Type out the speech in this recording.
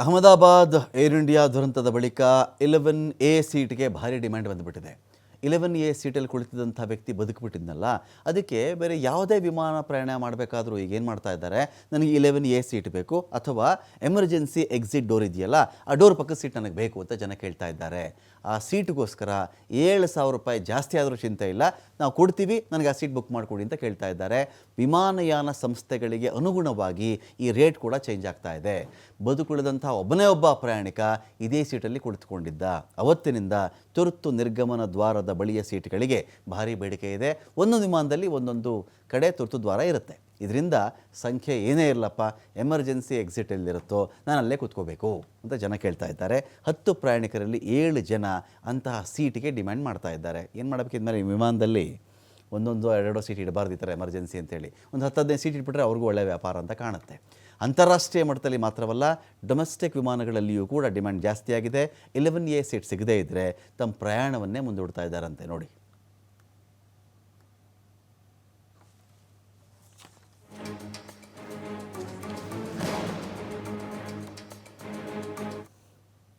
Ahmedabad air India ದುರಂತದ ಬಳಿಕ Eleven A ಸೀಟ್ಗೆ ಭಾರಿ ಡಿಮ್ಯಾಂಡ್ ಬಂದುಬಿಟ್ಟಿದೆ. ಇಲೆವೆನ್ ಎ ಸೀಟಲ್ಲಿ ಕುಳಿತಿದ್ದಂಥ ವ್ಯಕ್ತಿ ಬದುಕಿಬಿಟ್ಟಿದ್ನಲ್ಲ, ಅದಕ್ಕೆ ಬೇರೆ ಯಾವುದೇ ವಿಮಾನ ಪ್ರಯಾಣ ಮಾಡಬೇಕಾದ್ರೂ ಈಗ ಏನು ಮಾಡ್ತಾ ಇದ್ದಾರೆ? ನನಗೆ ಇಲೆವೆನ್ ಎ ಸೀಟ್ ಬೇಕು, ಅಥವಾ ಎಮರ್ಜೆನ್ಸಿ ಎಕ್ಸಿಟ್ ಡೋರ್ ಇದೆಯಲ್ಲ, ಆ ಡೋರ್ ಪಕ್ಕದ ಸೀಟ್ ನನಗೆ ಬೇಕು ಅಂತ ಜನ ಕೇಳ್ತಾ ಇದ್ದಾರೆ. ಆ ಸೀಟ್ಗೋಸ್ಕರ ಏಳು ಸಾವಿರ ರೂಪಾಯಿ ಜಾಸ್ತಿ ಆದರೂ ಚಿಂತೆ ಇಲ್ಲ, ನಾವು ಕೊಡ್ತೀವಿ, ನನಗೆ ಆ ಸೀಟ್ ಬುಕ್ ಮಾಡಿಕೊಡಿ ಅಂತ ಕೇಳ್ತಾ ಇದ್ದಾರೆ. ವಿಮಾನಯಾನ ಸಂಸ್ಥೆಗಳಿಗೆ ಅನುಗುಣವಾಗಿ ಈ ರೇಟ್ ಕೂಡ ಚೇಂಜ್ ಆಗ್ತಾ ಇದೆ. ಬದುಕುಳಿದಂಥ ಒಬ್ಬನೇ ಒಬ್ಬ ಪ್ರಯಾಣಿಕ ಇದೇ ಸೀಟಲ್ಲಿ ಕುಳಿತುಕೊಂಡಿದ್ದ. ಅವತ್ತಿನಿಂದ ತುರ್ತು ನಿರ್ಗಮನ ದ್ವಾರದ ಬಳಿಯ ಸೀಟ್ಗಳಿಗೆ ಭಾರಿ ಬೇಡಿಕೆ ಇದೆ. ಒಂದೊಂದು ವಿಮಾನದಲ್ಲಿ ಒಂದೊಂದು ಕಡೆ ತುರ್ತು ದ್ವಾರ ಇರುತ್ತೆ. ಇದರಿಂದ ಸಂಖ್ಯೆ ಏನೇ ಇರಲಪ್ಪ, ಎಮರ್ಜೆನ್ಸಿ ಎಕ್ಸಿಟ್ ಎಲ್ಲಿರುತ್ತೋ ನಾನು ಅಲ್ಲೇ ಕೂತ್ಕೋಬೇಕು ಅಂತ ಜನ ಕೇಳ್ತಾ ಇದ್ದಾರೆ. ಹತ್ತು ಪ್ರಯಾಣಿಕರಲ್ಲಿ ಏಳು ಜನ ಅಂತಹ ಸೀಟಿಗೆ ಡಿಮ್ಯಾಂಡ್ ಮಾಡ್ತಾ ಇದ್ದಾರೆ. ಏನು ಮಾಡಬೇಕು ಇದ್ಮೇಲೆ ವಿಮಾನದಲ್ಲಿ? ಒಂದೊಂದು ಎರಡೆರಡು ಸೀಟ್ ಇಡಬಾರ್ದು ಈ ಥರ ಎಮರ್ಜೆನ್ಸಿ ಅಂತೇಳಿ. ಒಂದು ಹತ್ತು ಹದಿನೈದು ಸೀಟ್ ಇಟ್ಬಿಟ್ರೆ ಅವ್ರಿಗೂ ಒಳ್ಳೆಯ ವ್ಯಾಪಾರ ಅಂತ ಕಾಣುತ್ತೆ. ಅಂತಾರಾಷ್ಟ್ರೀಯ ಮಟ್ಟದಲ್ಲಿ ಮಾತ್ರವಲ್ಲ ಡೊಮೆಸ್ಟಿಕ್ ವಿಮಾನಗಳಲ್ಲಿಯೂ ಕೂಡ ಡಿಮ್ಯಾಂಡ್ ಜಾಸ್ತಿಯಾಗಿದೆ. ಇಲೆವೆನ್ ಎ ಸೀಟ್ ಸಿಗದೇ ಇದ್ದರೆ ತಮ್ಮ ಪ್ರಯಾಣವನ್ನೇ ಮುಂದೂಡ್ತಾ ಇದ್ದಾರಂತೆ ನೋಡಿ.